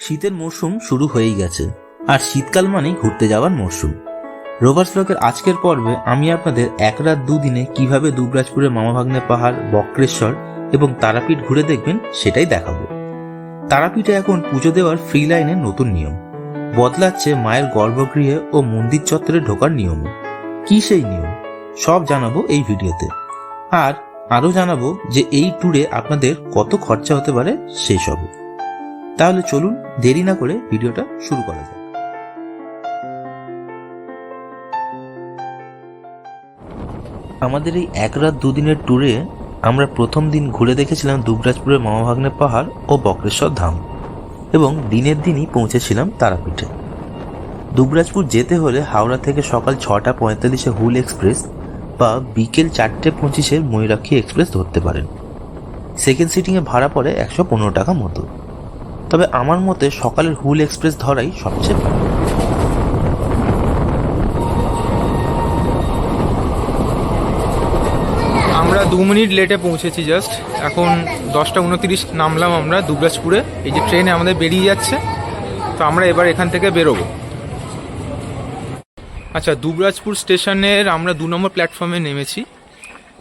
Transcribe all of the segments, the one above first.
শীতের মরশুম শুরু হয়েই গেছে, আর শীতকাল মানেই ঘুরতে যাওয়ার মরশুম। রোভার্স ব্লকের আজকের পর্বে আমি আপনাদের এক রাত দুদিনে কীভাবে দুবরাজপুরের মামাভাগ্নে পাহাড়, বক্রেশ্বর এবং তারাপীঠ ঘুরে দেখবেন সেটাই দেখাবো। তারাপীঠে এখন পুজো দেওয়ার ফ্রি লাইনের নতুন নিয়ম। বদলাচ্ছে মায়ের গর্ভগৃহে ও মন্দির চত্বরে ঢোকার নিয়ম কি সেই নিয়ম? সব জানাব এই ভিডিওতে। আর আরও জানাব যে এই ট্যুরে আপনাদের কত খরচা হতে পারে সেই সব তাহলে চলুন দেরি না করে ভিডিওটা শুরু করা যাক। আমাদের এই এক রাত দুদিনের ট্যুরে আমরা প্রথম দিন ঘুরে দেখেছিলাম দুবরাজপুরের মামাভাগ্নে পাহাড় ও বক্রেশ্বর ধাম এবং দিনের দিনই পৌঁছেছিলাম তারাপীঠে। দুবরাজপুর যেতে হলে হাওড়া থেকে সকাল ছটা পঁয়তাল্লিশে হুল এক্সপ্রেস বা বিকেল চারটে পঁচিশের ময়ূরাক্ষী এক্সপ্রেস ধরতে পারেন। সেকেন্ড সিটিংয়ে ভাড়া পড়ে একশো পনেরো টাকা মতো। তবে আমার মতে সকালের হুল এক্সপ্রেস ধরাই সবচেয়ে ভালো। আমরা দু মিনিট লেটে পৌঁছেছি জাস্ট এখন দশটা উনতিরিশ নামলাম আমরা দুবরাজপুরে। এই যে ট্রেনে আমাদের বেরিয়ে যাচ্ছে। তো আমরা এবার এখান থেকে বেরোবো। আচ্ছা দুবরাজপুর স্টেশনের আমরা দু নম্বর প্ল্যাটফর্মে নেমেছি।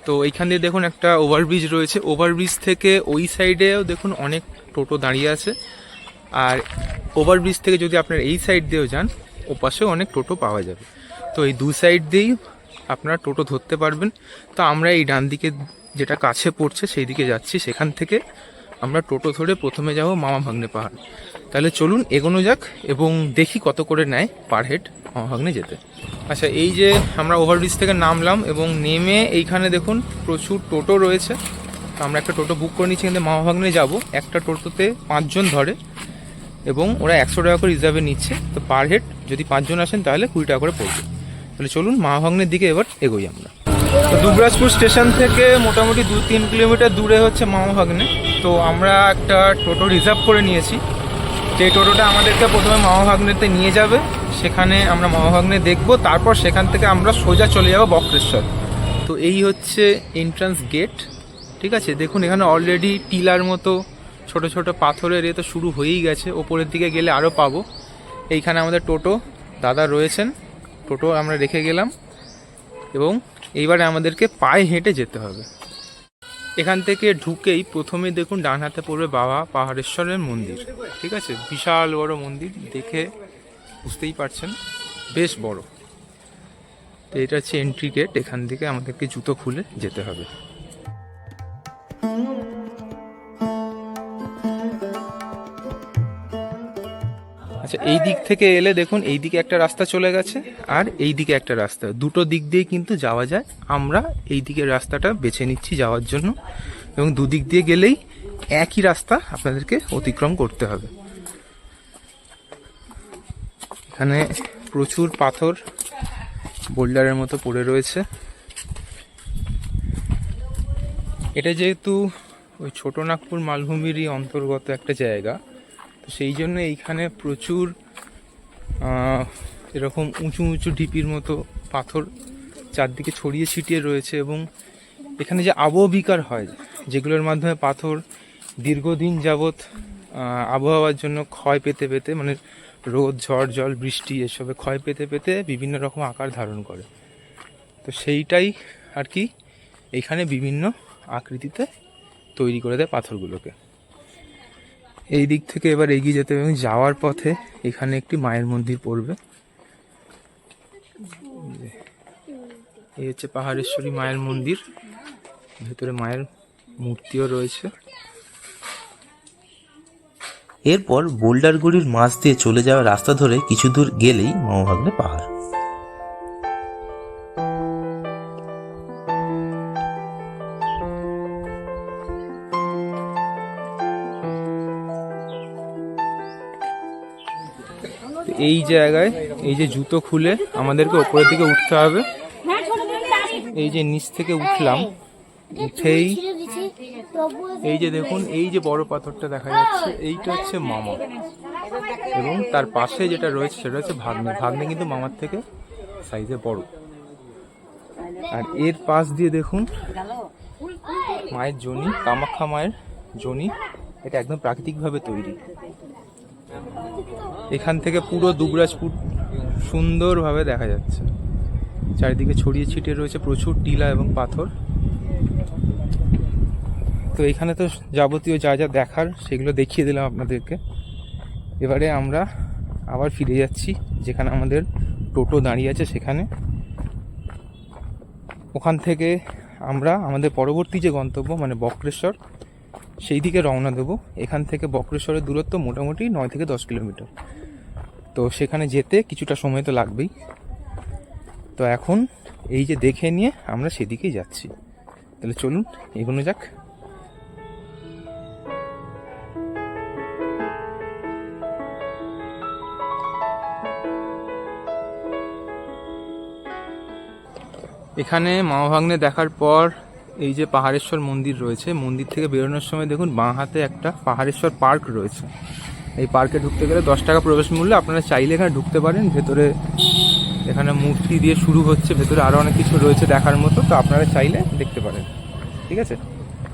তো এইখান দিয়ে দেখুন একটা ওভারব্রিজ রয়েছে। ওভারব্রিজ থেকে ওই সাইডেও দেখুন অনেক টোটো দাঁড়িয়ে আছে। আর ওভারব্রিজ থেকে যদি আপনার এই সাইড দিয়েও যান ও পাশেও অনেক টোটো পাওয়া যাবে। তো এই দু সাইড দিয়েই আপনারা টোটো ধরতে পারবেন। তো আমরা এই ডান দিকে যেটা কাছে পড়ছে, সেই দিকে যাচ্ছি। সেখান থেকে আমরা টোটো ধরে প্রথমে যাব মামা ভাগ্নে পাহাড়। তাহলে চলুন এগোনো যাক এবং দেখি কত করে নেয় পার হেড মামা ভাগ্নে যেতে। আচ্ছা এই যে আমরা ওভারব্রিজ থেকে নামলাম এবং নেমে এইখানে দেখুন প্রচুর টোটো রয়েছে। আমরা একটা টোটো বুক করে নিচ্ছি, কিন্তু মামা ভাগ্নে যাব। একটা টোটোতে পাঁচজন ধরে। এবং ওরা একশো টাকা করে রিজার্ভে নিচ্ছে। তো পার হেড যদি পাঁচজন আসেন, তাহলে কুড়ি টাকা করে পড়বে। তাহলে চলুন মাহাভাগ্নের দিকে এবার এগোই আমরা। তো দুবরাজপুর স্টেশন থেকে মোটামুটি দু তিন কিলোমিটার দূরে হচ্ছে মামাভাগ্নে তো আমরা একটা টোটো রিজার্ভ করে নিয়েছি। যে টোটোটা আমাদেরকে প্রথমে মামাভাগ্নেতে নিয়ে যাবে, সেখানে আমরা মামাভাগ্নে দেখব। তারপর সেখান থেকে আমরা সোজা চলে যাব বক্রেশ্বর। তো এই হচ্ছে এন্ট্রান্স গেট ঠিক আছে? দেখুন, এখানে অলরেডি টিলার মতো ছোট ছোট পাথরের এ তো শুরু হয়েই গেছে। ওপরের দিকে গেলে আরও পাবো। এইখানে আমাদের টোটো, দাদা রয়েছেন। টোটো আমরা রেখে গেলাম। এবং এইবারে আমাদেরকে পায়ে হেঁটে যেতে হবে। এখান থেকে ঢুকেই প্রথমে দেখুন ডান হাতে পড়বে বাবা পাহাড়েশ্বরের মন্দির। ঠিক আছে? বিশাল বড় মন্দির, দেখে বুঝতেই পারছেন। বেশ বড়। তো এটা হচ্ছে এন্ট্রি গেট এখান থেকে আমাদেরকে জুতো খুলে যেতে হবে। আচ্ছা এই দিক থেকে এলে দেখুন, এই দিকে একটা রাস্তা চলে গেছে, আর এই দিকে একটা রাস্তা। দুটো দিক দিয়ে কিন্তু যাওয়া যায়। আমরা এই দিকের রাস্তাটা বেছে নিচ্ছি যাওয়ার জন্য। এবং দুদিক দিয়ে গেলেই একই রাস্তা আপনাদেরকে অতিক্রম করতে হবে। এখানে প্রচুর পাথর বোল্ডারের মতো পড়ে রয়েছে। এটা যেহেতু ওই ছোট নাগপুর মালভূমিরই অন্তর্গত একটা জায়গা সেই জন্য এইখানে প্রচুর এরকম উঁচু উঁচু ঢিপির মতো পাথর চারদিকে ছড়িয়ে ছিটিয়ে রয়েছে এবং এখানে যে আবহবিকার হয়, যেগুলোর মাধ্যমে পাথর দীর্ঘদিন যাবৎ আবহাওয়ার জন্য ক্ষয় পেতে পেতে মানে রোদ, ঝড়, জল, বৃষ্টি এসবে ক্ষয় পেতে পেতে বিভিন্ন রকম আকার ধারণ করে। তো সেইটাই আর কি এখানে বিভিন্ন আকৃতিতে তৈরি করে দেয় পাথরগুলোকে। এই দিক থেকে এবার এগিয়ে যেতে হবে এবং যাওয়ার পথে এখানে একটি মায়ের মন্দির পড়বে। এই হচ্ছে পাহাড়েশ্বরী মায়ের মন্দির। ভেতরে মায়ের মূর্তিও রয়েছে। এরপর বোল্ডারগুড়ির মাছ দিয়ে চলে যাওয়া রাস্তা ধরে কিছু দূর গেলেই মামাভাগ্নে পাহাড়। জায়গায় এই যে জুতো খুলে আমাদেরকে ওপরের দিকে উঠতে হবে। এই যে নিচ থেকে উঠলাম, উঠেই এই যে দেখুন, এই যে বড় পাথরটা দেখা যাচ্ছে, এইটা হচ্ছে মামা। এবং তার পাশে যেটা রয়েছে, সেটা হচ্ছে ভাগ্নে। ভাগ্নে কিন্তু মামার থেকে সাইজে বড়। আর এর পাশ দিয়ে দেখুন, মায়ের জনি, কামাখ্যা মায়ের জনি, এটা একদম প্রাকৃতিকভাবে তৈরি। এখান থেকে পুরো দুবরাজপুর সুন্দরভাবে দেখা যাচ্ছে। চারিদিকে ছড়িয়ে ছিটিয়ে রয়েছে প্রচুর টিলা এবং পাথর। তো এখানে তো যাবতীয় যা যা দেখার সেগুলো দেখিয়ে দিলাম আপনাদেরকে। এবারে আমরা আবার ফিরে যাচ্ছি, যেখানে আমাদের টোটো দাঁড়িয়ে আছে সেখানে। ওখান থেকে আমরা আমাদের পরবর্তী যে গন্তব্য মানে বক্রেশ্বর সেই দিকে রওনা দেবো। এখান থেকে বক্রেশ্বরের দূরত্ব মোটামুটি নয় থেকে দশ কিলোমিটার। তো সেখানে যেতে কিছুটা সময় তো লাগবেই। তো এখন এই যে দেখে নিয়ে আমরা সেদিকেই যাচ্ছি। তাহলে চলুন, এগোনো যাক। এখানে মামা ভাগ্নে দেখার পর এই যে পাহাড়েশ্বর মন্দির রয়েছে, মন্দির থেকে বেরোনোর সময় দেখুন বাঁ হাতে একটা পাহাড়েশ্বর পার্ক রয়েছে। এই পার্কে ঢুকতে গেলে দশ টাকা প্রবেশ মূল্য, আপনারা চাইলে এখানে ঢুকতে পারেন। ভেতরে এখানে মূর্তি দিয়ে শুরু হচ্ছে, ভেতরে আরও অনেক কিছু রয়েছে দেখার মতো, তো আপনারা চাইলে দেখতে পারেন। ঠিক আছে?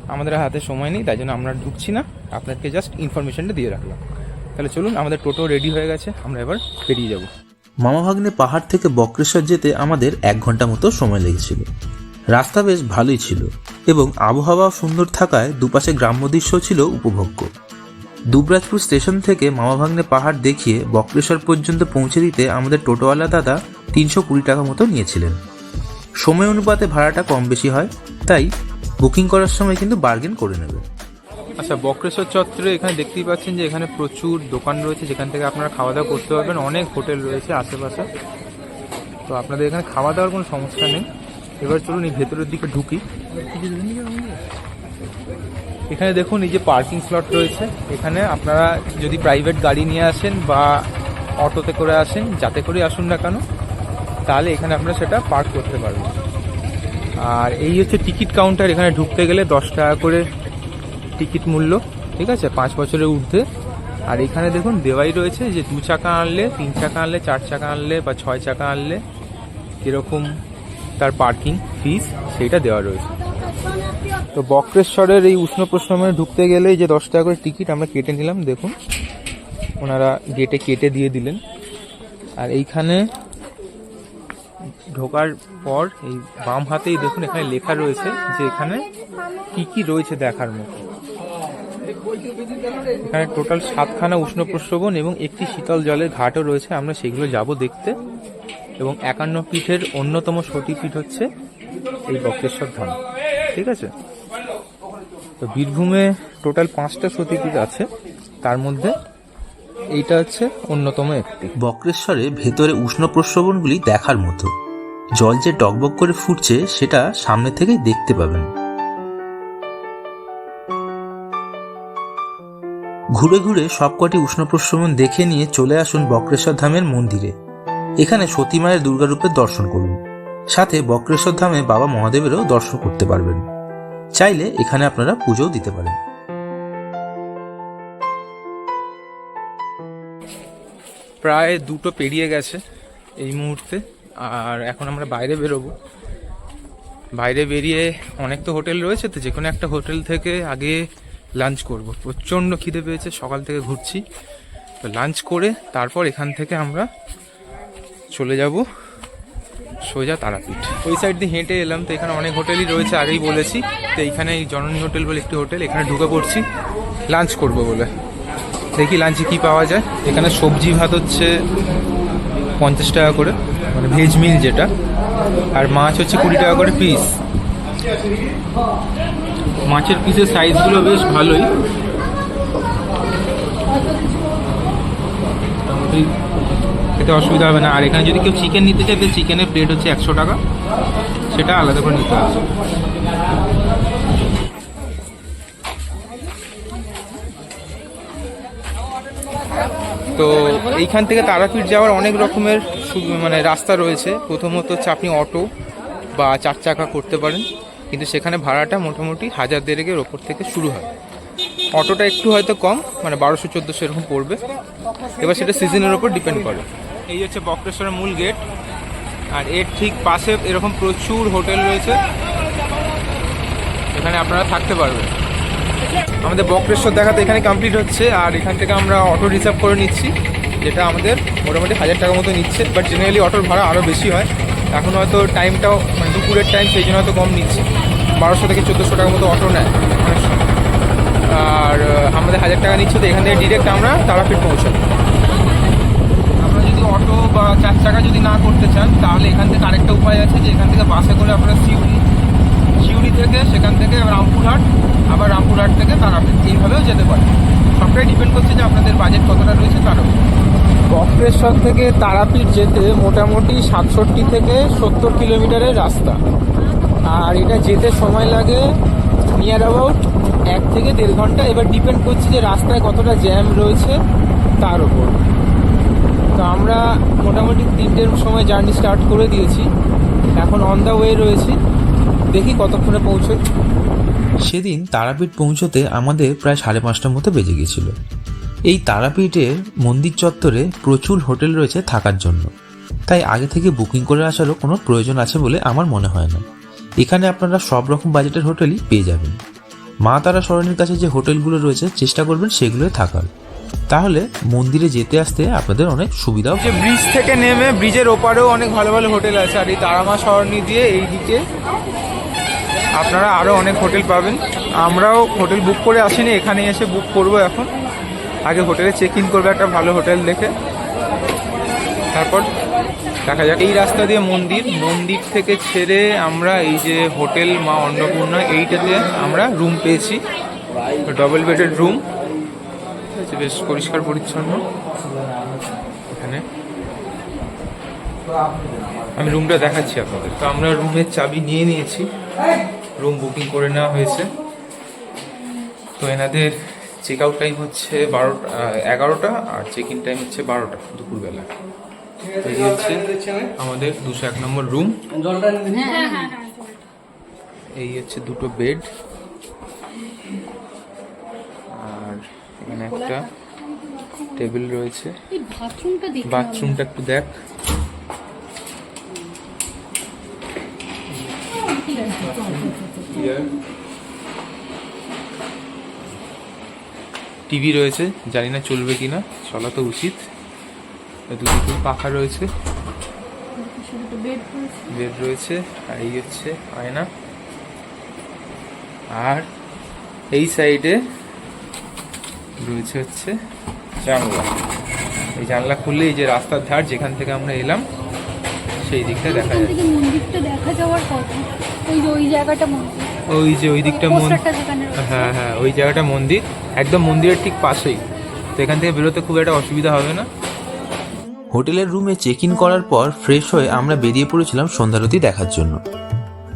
আমাদের হাতে সময় নেই, তাই জন্য আমরা ঢুকছি না। আপনাকে জাস্ট ইনফরমেশনটা দিয়ে রাখলাম। তাহলে চলুন, আমাদের টোটো রেডি হয়ে গেছে, আমরা এবার বেরিয়ে যাব। মামাভাগ্নে পাহাড় থেকে বক্রেশ্বর যেতে আমাদের এক ঘণ্টা মতো সময় লেগেছিল। রাস্তা বেশ ভালোই ছিল এবং আবহাওয়া সুন্দর থাকায় দুপাশে গ্রাম্য দৃশ্য ছিল উপভোগ্য। দুবরাজপুর স্টেশন থেকে মামাভাগ্নে পাহাড় দেখিয়ে বক্রেশ্বর পর্যন্ত পৌঁছে দিতে আমাদের টোটোওয়ালা দাদা তিনশো কুড়ি টাকা মতো নিয়েছিলেন। সময় অনুপাতে ভাড়াটা কম বেশি হয়, তাই বুকিং করার সময় কিন্তু বার্গেন করে নেবে। আচ্ছা বক্রেশ্বর চত্বরে এখানে দেখতেই পাচ্ছেন যে এখানে প্রচুর দোকান রয়েছে, যেখান থেকে আপনারা খাওয়া দাওয়া করতে পারবেন। অনেক হোটেল রয়েছে আশেপাশে। তো আপনাদের এখানে খাওয়া দাওয়ার কোনো সমস্যা নেই? এবার চলুন এই ভেতরের দিকে ঢুকি। এখানে দেখুন, এই যে পার্কিং স্লট রয়েছে। এখানে আপনারা যদি প্রাইভেট গাড়ি নিয়ে আসেন বা অটোতে করে আসেন, যাতে করে আসুন না কেন, তাহলে এখানে আপনারা সেটা পার্ক করতে পারবেন। আর এই হচ্ছে টিকিট কাউন্টার। এখানে ঢুকতে গেলে দশ টাকা করে টিকিট মূল্য, ঠিক আছে? পাঁচ বছরের ঊর্ধ্বে। আর এখানে দেখুন, দেওয়াই রয়েছে যে দু চাকা আনলে, তিন চাকা আনলে, চার চাকা আনলে বা ছয় চাকা আনলে, কীরকম তার পার্কিং ফিস সেইটা দেওয়া রয়েছে। তো বক্রেশ্বরের এই উষ্ণ প্রশ্রমে ঢুকতে গেলে যে দশ টাকা করে টিকিট আমরা কেটে নিলাম, দেখুন। ওনারা গেটে কেটে দিয়ে দিলেন। আর এইখানে ঢোকার পর এই বাম হাতেই দেখুন এখানে লেখা রয়েছে যে এখানে কি কি রয়েছে দেখার মতো। এখানে টোটাল সাতখানা উষ্ণ প্রশ্রবণ এবং একটি শীতল জলের ঘাটও রয়েছে। আমরা সেগুলো যাব দেখতে। এবং একান্ন পীঠের অন্যতম সতীপীঠ হচ্ছে এই বক্রেশ্বর ধাম। ঠিক আছে? তো বীরভূমে টোটাল পাঁচটা সতীপীঠ আছে। তার মধ্যে এইটা হচ্ছে অন্যতম একটি। বক্রেশ্বরে ভেতরে উষ্ণ প্রস্রবণগুলি দেখার মতো। জল যে টকবক করে ফুটছে, সেটা সামনে থেকেই দেখতে পাবেন। ঘুরে ঘুরে সবকটি উষ্ণ প্রস্রবণ দেখে নিয়ে চলে আসুন বক্রেশ্বর ধামের মন্দিরে। এখানে সতী মায়ের দুর্গারূপের দর্শন করুন। সাথে বক্রেশ্বর ধামে বাবা মহাদেবেরও দর্শন করতে পারবেন। চাইলে এখানে আপনারা পুজোও দিতে পারেন। প্রায় দুটো পেরিয়ে গেছে এই মুহূর্তে, আর এখন আমরা বাইরে বেরোবো। বাইরে বেরিয়ে অনেক তো হোটেল রয়েছে, তো যে কোনো একটা হোটেল থেকে আগে লাঞ্চ করব। প্রচণ্ড খিদে পেয়েছে, সকাল থেকে ঘুরছি। তো লাঞ্চ করে তারপর এখান থেকে আমরা চলে যাব। সোজা তারাপীঠ। ওই সাইড দিয়ে হেঁটে এলাম, তো এখানে অনেক হোটেলই রয়েছে, আগেই বলেছি। তো এইখানে এই জননী হোটেল বলে একটি হোটেল, এখানে ঢুকে পড়ছি। লাঞ্চ করব বলে। দেখি লাঞ্চে কি পাওয়া যায়। এখানে সবজি ভাত হচ্ছে পঞ্চাশ টাকা করে মানে ভেজ মিল যেটা। আর মাছ হচ্ছে কুড়ি টাকা করে পিস মাছের পিসের সাইজগুলো বেশ ভালোই। খেতে অসুবিধা হবে না। আর এখানে যদি কেউ চিকেন নিতে চায় তো চিকেনের প্লেট হচ্ছে একশো টাকা। সেটা আলাদা করে নিতে হবে। তো এইখান থেকে তারাপীঠ যাওয়ার অনেক রকমের মানে রাস্তা রয়েছে। প্রথমত হচ্ছে আপনি অটো বা চার চাকা করতে পারেন। কিন্তু সেখানে ভাড়াটা মোটামুটি হাজার দেড়েকের ওপর থেকে শুরু হয়। অটোটা একটু হয়তো কম মানে বারোশো, চোদ্দোশো এরকম পড়বে। এবার সেটা সিজনের ওপর ডিপেন্ড করে। এই হচ্ছে বক্রেশ্বরের মূল গেট। আর এর ঠিক পাশে এরকম প্রচুর হোটেল রয়েছে। এখানে আপনারা থাকতে পারবেন। আমাদের বক্রেশ্বর দেখাতে এখানে কমপ্লিট হচ্ছে। আর এখান থেকে আমরা অটো রিজার্ভ করে নিচ্ছি, যেটা আমাদের মোটামুটি হাজার টাকা মতো নিচ্ছে। বাট জেনারেলি অটোর ভাড়া আরও বেশি হয়। এখন হয়তো টাইমটাও মানে দুপুরের টাইম সেই জন্য হয়তো কম নিচ্ছে। বারোশো থেকে চোদ্দোশো টাকা মতো অটো নেয়। আর আমাদের হাজার টাকা নিচ্ছে তো এখান থেকে ডিরেক্ট আমরা তারাপীঠ পৌঁছাবো। যদি অটো বা চার চাকা যদি না করতে চান, তাহলে এখান থেকে আরেকটা উপায় আছে যে এখান থেকে বাসে করে আপনারা সিউড়ি সিউড়ি থেকে সেখান থেকে রামপুরহাট, আবার রামপুরহাট থেকে তারাপীঠ এইভাবেও যেতে পারে সবটাই ডিপেন্ড করছে যে আপনাদের বাজেট কতটা রয়েছে তার উপর। বক্রেশ্বর থেকে তারাপীঠ যেতে মোটামুটি সাতষট্টি থেকে সত্তর কিলোমিটারের রাস্তা। আর এটা যেতে সময় লাগে নিয়ার অ্যাবাউট এক থেকে দেড় ঘণ্টা। এবার ডিপেন্ড করছে যে রাস্তায় কতটা জ্যাম রয়েছে তার উপর। তো আমরা মোটামুটি তিনটের সময় জার্নি স্টার্ট করে দিয়েছি। এখন অন দ্য ওয়ে রয়েছি। দেখি কতক্ষণে পৌঁছোই। সেদিন তারাপীঠ পৌঁছতে আমাদের প্রায় সাড়ে পাঁচটার মতো বেজে গেছিল এই তারাপীঠের মন্দির চত্বরে প্রচুর হোটেল রয়েছে থাকার জন্য। তাই আগে থেকে বুকিং করে আসারও কোনো প্রয়োজন আছে বলে আমার মনে হয় না। এখানে আপনারা সব রকম বাজেটের হোটেলই পেয়ে যাবেন। মা তারা সরণির কাছে যে হোটেলগুলো রয়েছে, চেষ্টা করবেন সেগুলোয় থাকার। তাহলে মন্দিরে যেতে আসতে আপনাদের অনেক সুবিধা যে ব্রিজ থেকে নেমে ব্রিজের ওপারেও অনেক ভালো ভালো হোটেল আছে। আর এই তারামা সরণি দিয়ে এই দিকে আপনারা আরও অনেক হোটেল পাবেন। আমরাও হোটেল বুক করে আসিনি এখানে এসে বুক করব এখন। আগে হোটেলে চেক ইন করব একটা ভালো হোটেল দেখে। তারপর দেখা যাক। এই রাস্তা দিয়ে মন্দির মন্দির থেকে ছেড়ে আমরা এই যে হোটেল মা অন্নপূর্ণা এইটাতে আমরা রুম পেয়েছি। ডবল বেডের রুম বেশ পরিষ্কার পরিচ্ছন্ন। এখানে। আমি রুমটা দেখাচ্ছি আপনাদের। তো আমরা রুমের চাবি নিয়ে নিয়েছি। রুম বুকিং করে নেওয়া হয়েছে। তো এনাদের চেক আউট টাইম হচ্ছে বারোটা এগারোটা আর চেক ইন টাইম হচ্ছে বারোটা দুপুরবেলা। তো এই হচ্ছে আমাদের দুশো এক নম্বর রুম। এই হচ্ছে দুটো বেড আর এখানে একটা টেবিল রয়েছে। বাথরুমটা একটু দেখ। টিভি রয়েছে জানি না চলবে কিনা চলা তো উচিত। দুদিকে পাখা রয়েছে বেড রয়েছে। বেড রয়েছে আর এই হচ্ছে আয়না। আর এই সাইডে রয়েছে হচ্ছে জানলা। এই জানলা খুললে এই যে রাস্তার ধার যেখান থেকে আমরা এলাম সেই দিকটা দেখা যায় মন্দিরটা দেখা যাওয়ার কথা। ওই যে ওই জায়গাটা মন্দির। ওই যে ওই দিকটা। হ্যাঁ হ্যাঁ ওই জায়গাটা মন্দির। একদম মন্দিরের ঠিক পাশেই। তো এখান থেকে বেরোতে খুব একটা অসুবিধা হবে না। হোটেলের রুমে চেক ইন করার পর ফ্রেশ হয়ে আমরা বেরিয়ে পড়েছিলাম সন্ধ্যারতি দেখার জন্য।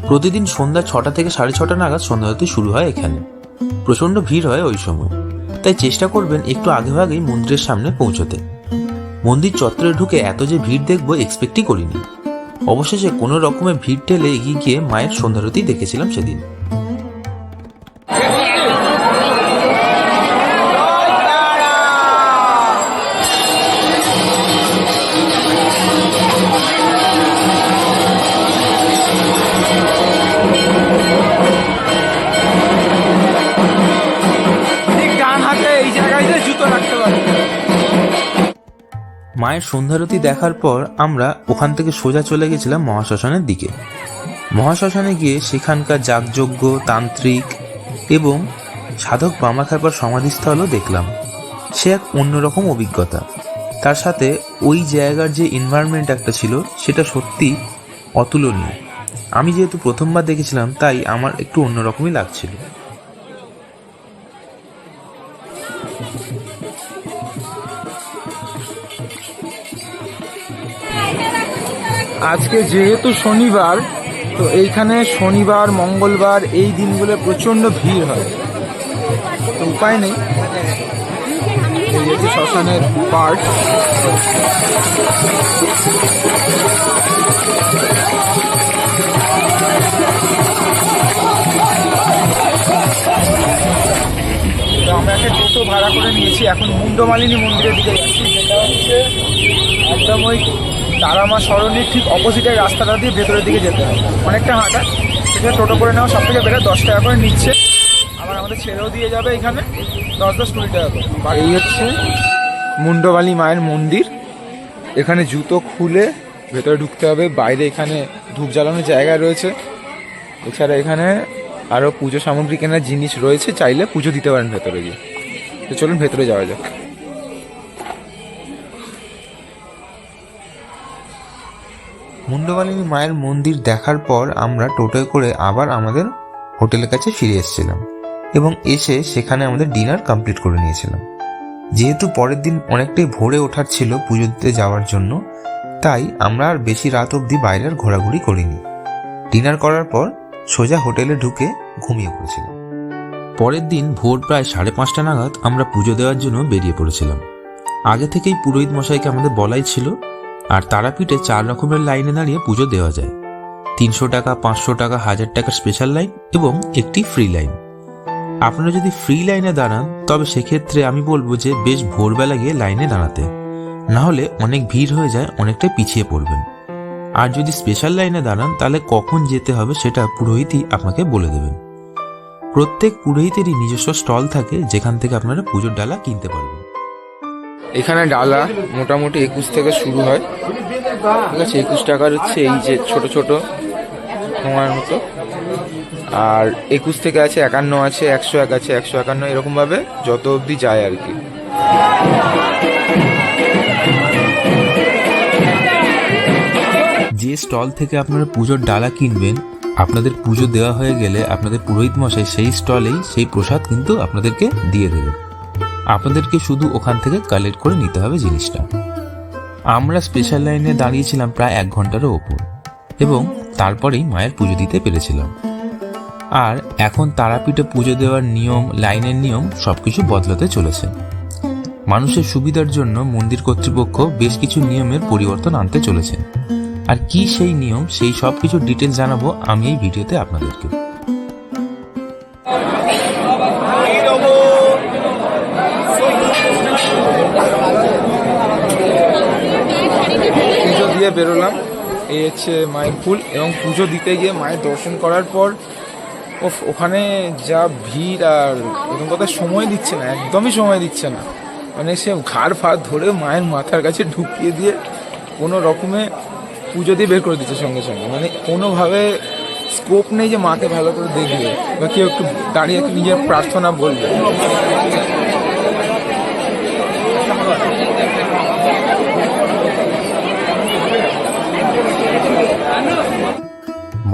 প্রতিদিন সন্ধ্যা ছটা থেকে সাড়ে ছটা নাগাদ সন্ধ্যারতি শুরু হয় এখানে। প্রচণ্ড ভিড় হয় ওই সময়। তাই চেষ্টা করবেন একটু আগেভাগেই মন্দিরের সামনে পৌঁছতে। মন্দির চত্বরে ঢুকে এত যে ভিড় দেখব এক্সপেক্টই করিনি। অবশেষে কোনো রকমের ভিড় ঠেলে এগিয়ে গিয়ে মায়ের সন্ধ্যারতি দেখেছিলাম সেদিন। মায়ের সন্ধ্যারতি দেখার পর আমরা ওখান থেকে সোজা চলে গেছিলাম মহাশ্মশানের দিকে। মহাশ্মশানে গিয়ে সেখানকার যাগযজ্ঞ, তান্ত্রিক এবং সাধক বামাখ্যাপার সমাধিস্থলও দেখলাম। সে এক অন্যরকম অভিজ্ঞতা। তার সাথে ওই জায়গার যে এনভায়রনমেন্ট একটা ছিল, সেটা সত্যি অতুলনীয়। আমি যেহেতু প্রথমবার দেখেছিলাম, তাই আমার একটু অন্যরকমই লাগছিল। আজকে যেহেতু শনিবার, তো এইখানে শনিবার, মঙ্গলবার এই দিনগুলো প্রচণ্ড ভিড় হয়। তো উপায় নেই। শ্মশানের পার্ট। আমরা একটা টোটো ভাড়া করে নিয়েছি। এখন মুন্ডমালিনী মন্দিরের দিকে যাচ্ছি, যেটা হচ্ছে একদম ওই তারামা সরণির ঠিক অপোজিটের রাস্তাটা দিয়ে ভেতরের দিকে যেতে হবে অনেকটা হাঁটা সেখানে টোটো করে নেওয়া সব থেকে বেটার দশ টাকা করে নিচ্ছে। আবার আমাদের ছেড়েও দিয়ে যাবে এখানে, দশ দশ কুড়ি টাকা করে। এই হচ্ছে মুন্ডবালি মায়ের মন্দির। এখানে জুতো খুলে ভেতরে ঢুকতে হবে, বাইরে এখানে ধূপ জ্বালানোর জায়গা রয়েছে। এছাড়া এখানে আরও পুজো সামগ্রী কেনার জিনিস রয়েছে, চাইলে পুজো দিতে পারেন ভেতরে গিয়ে। তো চলুন ভেতরে যাওয়া যাক। মুন্ডমালিনী মায়ের মন্দির দেখার পর আমরা টোটোয় করে আবার আমাদের হোটেলের কাছে ফিরে এসেছিলাম এবং এসে সেখানে আমাদের ডিনার কমপ্লিট করে নিয়েছিলাম। যেহেতু পরের দিন অনেকটাই ভোরে ওঠার ছিল পুজো দিতে যাওয়ার জন্য, তাই আমরা আর বেশি রাত অবধি বাইরের ঘোরাঘুরি করিনি। ডিনার করার পর সোজা হোটেলে ঢুকে ঘুমিয়ে পড়েছিলাম। পরের দিন ভোর প্রায় সাড়ে পাঁচটা নাগাদ আমরা পুজো দেওয়ার জন্য বেরিয়ে পড়েছিলাম। আগে থেকেই পুরোহিত মশাইকে আমাদের বলাই ছিল আর তারাপীঠে চার রকমের লাইনে দাঁড়িয়ে পুজো দেওয়া যায়। তিনশো টাকা, পাঁচশো টাকা, হাজার টাকার স্পেশাল লাইন এবং একটি ফ্রি লাইন আপনারা যদি ফ্রি লাইনে দাঁড়ান, তবে সেক্ষেত্রে আমি বলব যে বেশ ভোরবেলা গিয়ে লাইনে দাঁড়াতে। না হলে অনেক ভিড় হয়ে যায়, অনেকটা পিছিয়ে পড়বেন। আর যদি স্পেশাল লাইনে দাঁড়ান, তাহলে কখন যেতে হবে সেটা পুরোহিতই আপনাকে বলে দেবেন। প্রত্যেক পুরোহিতেরই নিজস্ব স্টল থাকে, যেখান থেকে আপনারা পুজোর ডালা কিনতে পারবেন। এখানে ডালা মোটামুটি একুশ থেকে শুরু হয়। ঠিক আছে, একুশ টাকার হচ্ছে এই যে ছোট ছোট তোমার মতো। আর একুশ থেকে আছে, একান্ন আছে, একশো এক আছে, একশো একান্ন এরকমভাবে যত অবধি যায় আর কি। যে স্টল থেকে আপনারা পুজোর ডালা কিনবেন, আপনাদের পুজো দেওয়া হয়ে গেলে আপনাদের পুরোহিত মশাই সেই স্টলেই সেই প্রসাদ কিন্তু আপনাদেরকে দিয়ে দেবে। আপনাদেরকে শুধু ওখান থেকে কালেক্ট করে নিতে হবে জিনিসটা। আমরা স্পেশাল লাইনে দাঁড়িয়েছিলাম প্রায় এক ঘন্টারও ওপর, এবং তারপরেই মায়ের পুজো দিতে পেরেছিলাম। আর এখন তারাপীঠে পুজো দেওয়ার নিয়ম, লাইনের নিয়ম সবকিছু বদলাতে চলেছে। মানুষের সুবিধার জন্য মন্দির কর্তৃপক্ষ বেশ কিছু নিয়মের পরিবর্তন আনতে চলেছে। আর কি সেই নিয়ম, সেই সব কিছু ডিটেলস জানাব আমি এই ভিডিওতে আপনাদেরকে। বেরোলাম। এই হচ্ছে মায়ের ফুল এবং পুজো দিতে গিয়ে মায়ের দর্শন করার পর ওফ, ওখানে যা ভিড় আর প্রথম কথা সময় দিচ্ছে না একদমই সময় দিচ্ছে না। মানে সে ঘাড় ফাড় ধরে মায়ের মাথার কাছে ঢুকিয়ে দিয়ে কোনো রকমে পুজো দিয়ে বের করে দিচ্ছে সঙ্গে সঙ্গে। মানে কোনোভাবে স্কোপ নেই যে মাকে ভালো করে দেখবে বা কেউ একটু দাঁড়িয়ে নিজের প্রার্থনা বলবে।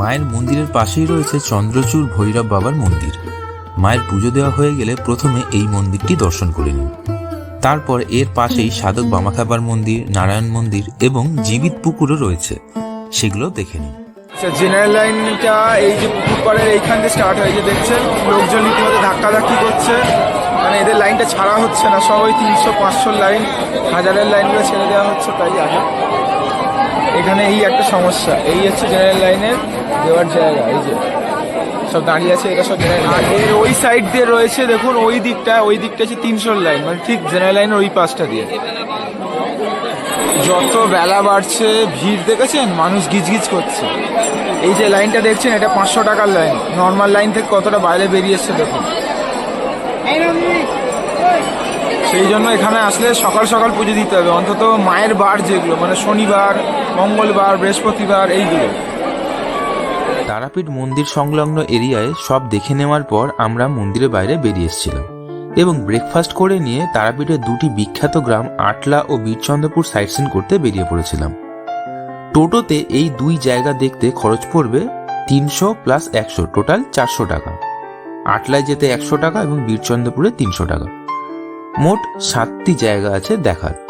মায়ের মন্দিরের পাশেই রয়েছে চন্দ্রচূড় ভৈরব বাবার মন্দির। মায়ের পুজো দেওয়া হয়ে গেলে প্রথমে এই মন্দিরটি দর্শন করে নিন। তারপর এর পাশেই সাধক বামাখাবার মন্দির, নারায়ণ মন্দির এবং জীবিত পুকুরও রয়েছে। সেগুলো দেখে নিন। আচ্ছা জেনারেল লাইনটা এই যে পুকুর পাড়ের এইখান থেকে স্টার্ট হয়েছে দেখছেন? লোকজন রীতিমতো ধাক্কাধাক্কি করছে। মানে এদের লাইনটা ছাড়া হচ্ছে না, সব ওই তিনশো পাঁচশোর লাইন হাজারের লাইনগুলো ছেড়ে দেওয়া হচ্ছে তাই আগে। এখানে এই একটা সমস্যা, এই হচ্ছে জেনারেল লাইনের দেওয়ার জায়গা, এই যে। সব দাঁড়িয়ে আছে এটা সব আর ওই সাইড দিয়ে রয়েছে, দেখুন, ওই দিকটা ওই দিকটা হচ্ছে তিনশোর লাইন মানে ঠিক জেনারেল লাইনের ওই পাশটা দিয়ে। যত বেলা বাড়ছে, ভিড় দেখেছেন? মানুষ গিজগিজ করছে। এই যে লাইনটা দেখছেন, এটা পাঁচশো টাকার লাইন নর্মাল লাইন থেকে কতটা বাইরে বেরিয়ে এসছে, দেখুন। সেই জন্য এখানে আসলে সকাল সকাল পুজো দিতে হবে। অন্তত মায়ের বার যেগুলো মানে শনিবার, মঙ্গলবার, বৃহস্পতিবার, এইগুলো। তারাপীঠ মন্দির সংলগ্ন এরিয়ায় সব দেখে নেওয়ার পর আমরা মন্দিরের বাইরে বেরিয়ে এসেছিলাম। এবং ব্রেকফাস্ট করে নিয়ে তারাপীঠের দুটি বিখ্যাত গ্রাম আটলা ও বীরচন্দ্রপুর সাইট সিন করতে বেরিয়ে পড়েছিলাম। টোটোতে এই দুই জায়গা দেখতে খরচ পড়বে তিনশো প্লাস একশো টোটাল চারশো টাকা। আটলায় যেতে একশো টাকা এবং বীরচন্দ্রপুরে তিনশো টাকা। মোট সাতটি জায়গা আছে দেখার।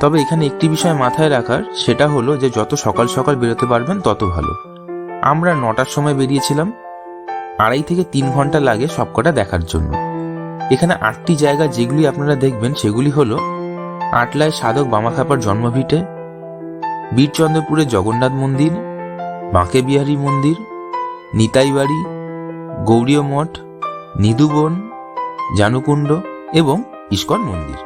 তবে এখানে একটি বিষয় মাথায় রাখার, সেটা হলো যে যত সকাল সকাল বেরোতে পারবেন তত ভালো। আমরা নটার সময় বেরিয়েছিলাম, আড়াই থেকে তিন ঘণ্টা লাগে সবকটা দেখার জন্য। এখানে আটটি জায়গা যেগুলি আপনারা দেখবেন, সেগুলি হলো আটলায় সাধক বামাখাপার জন্মভিটে বীরচন্দ্রপুরে জগন্নাথ মন্দির বাঁকে বিহারী মন্দির, নিতাইবাড়ি, গৌরীয় মঠ, নিদুবন, জানুকুণ্ড এবং ইস্কন মন্দির।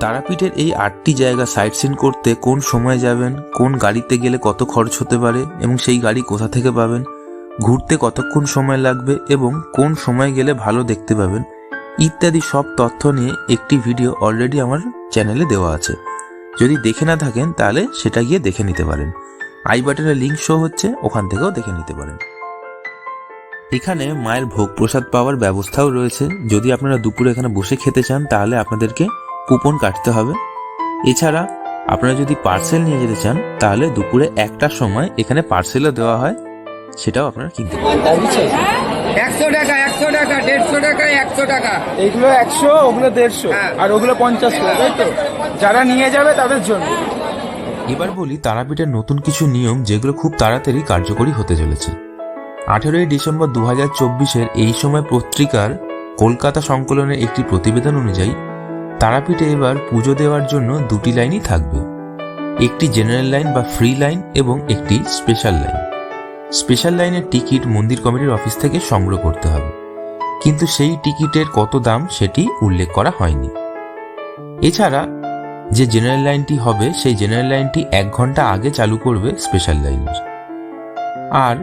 তারাপীঠের এই আটটি জায়গা সাইট সিন করতে কোন সময় যাবেন, কোন গাড়িতে গেলে কত খরচ হতে পারে এবং সেই গাড়ি কোথা থেকে পাবেন, ঘুরতে কতক্ষণ সময় লাগবে এবং কোন সময় গেলে ভালো দেখতে পাবেন, ইত্যাদি সব তথ্য নিয়ে একটি ভিডিও অলরেডি আমার চ্যানেলে দেওয়া আছে। যদি দেখে না থাকেন, তাহলে সেটা গিয়ে দেখে নিতে পারেন। আই বাটনে লিঙ্ক শো হচ্ছে, ওখান থেকেও দেখে নিতে পারেন। এখানে মায়ের ভোগ প্রসাদ পাওয়ার ব্যবস্থাও রয়েছে। যদি আপনারা দুপুরে এখানে বসে খেতে চান, তাহলে আপনাদেরকে কুপন কাটতে হবে। এছাড়া আপনারা যদি পার্সেল নিয়ে যেতে চান তাহলে দুপুরে একটার সময় এখানে পার্সেলও দেওয়া হয়। সেটাও আপনারা কিনতে পারেন। একশো টাকা একশো টাকা দেড়শো টাকা একশো টাকা। এইগুলো একশো ওগুলো দেড়শো। হ্যাঁ। আর ওগুলো পঞ্চাশ তাই তো? যারা নিয়ে যাবে তাদের জন্য। এবার বলি তারাপীঠের নতুন কিছু নিয়ম যেগুলো খুব তাড়াতাড়ি কার্যকরী হতে চলেছে। আঠেরোই ডিসেম্বর দু হাজার চব্বিশের এই সময় পত্রিকার কলকাতা সংকলনের একটি প্রতিবেদন অনুযায়ী তারাপীঠে এবার পুজো দেওয়ার জন্য দুটি লাইনই থাকবে। একটি জেনারেল লাইন বা ফ্রি লাইন এবং একটি স্পেশাল লাইন স্পেশাল লাইনের টিকিট মন্দির কমিটির অফিস থেকে সংগ্রহ করতে হবে। কিন্তু সেই টিকিটের কত দাম সেটি উল্লেখ করা হয়নি। এছাড়া যে জেনারেল লাইনটি হবে, সেই জেনারেল লাইনটি এক ঘণ্টা আগে চালু করবে স্পেশাল লাইনের আর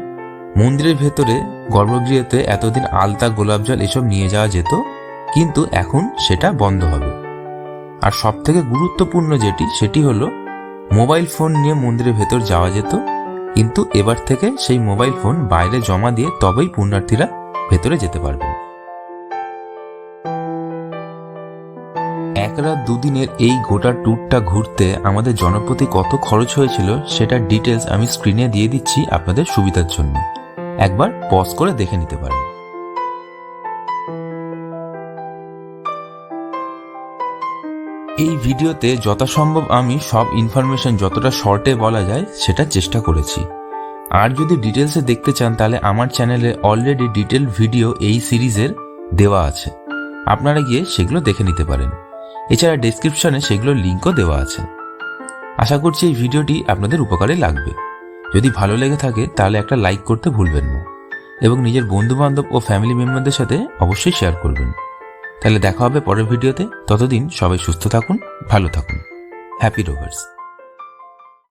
মন্দিরের ভেতরে গর্ভগৃহতে এতদিন আলতা গোলাপ জল এসব নিয়ে যাওয়া যেত কিন্তু এখন সেটা বন্ধ হবে। আর সব থেকে গুরুত্বপূর্ণ যেটি, সেটি হলো, মোবাইল ফোন নিয়ে মন্দিরের ভেতর যাওয়া যেত, কিন্তু এবার থেকে সেই মোবাইল ফোন বাইরে জমা দিয়ে তবেই পুণ্যার্থীরা ভেতরে যেতে পারবেন এক রাত দুদিনের এই গোটা ট্যুরটা ঘুরতে আমাদের জনপ্রতি কত খরচ হয়েছিল, সেটার ডিটেলস আমি স্ক্রিনে দিয়ে দিচ্ছি আপনাদের সুবিধার জন্য। একবার পজ করে দেখে নিতে পারেন। এই ভিডিওতে যথাসম্ভব আমি সব ইনফরমেশন যতটা শর্টে বলা যায়, সেটা চেষ্টা করেছি। আর যদি ডিটেলসে দেখতে চান, তাহলে আমার চ্যানেলে অলরেডি ডিটেল ভিডিও এই সিরিজের দেওয়া আছে। আপনারা গিয়ে সেগুলো দেখে নিতে পারেন। এছাড়া ডেসক্রিপশনে সেগুলোর লিঙ্কও দেওয়া আছে। আশা করছি এই ভিডিওটি আপনাদের উপকারে লাগবে। যদি ভালো লেগে থাকে, তাহলে একটা লাইক করতে ভুলবেন না। এবং নিজের বন্ধু বান্ধব ও ফ্যামিলি মেম্বারদের সাথে অবশ্যই শেয়ার করবেন। তাহলে দেখা হবে পরের ভিডিওতে। ততদিন সবাই সুস্থ থাকুন ভালো থাকুন। Happy rovers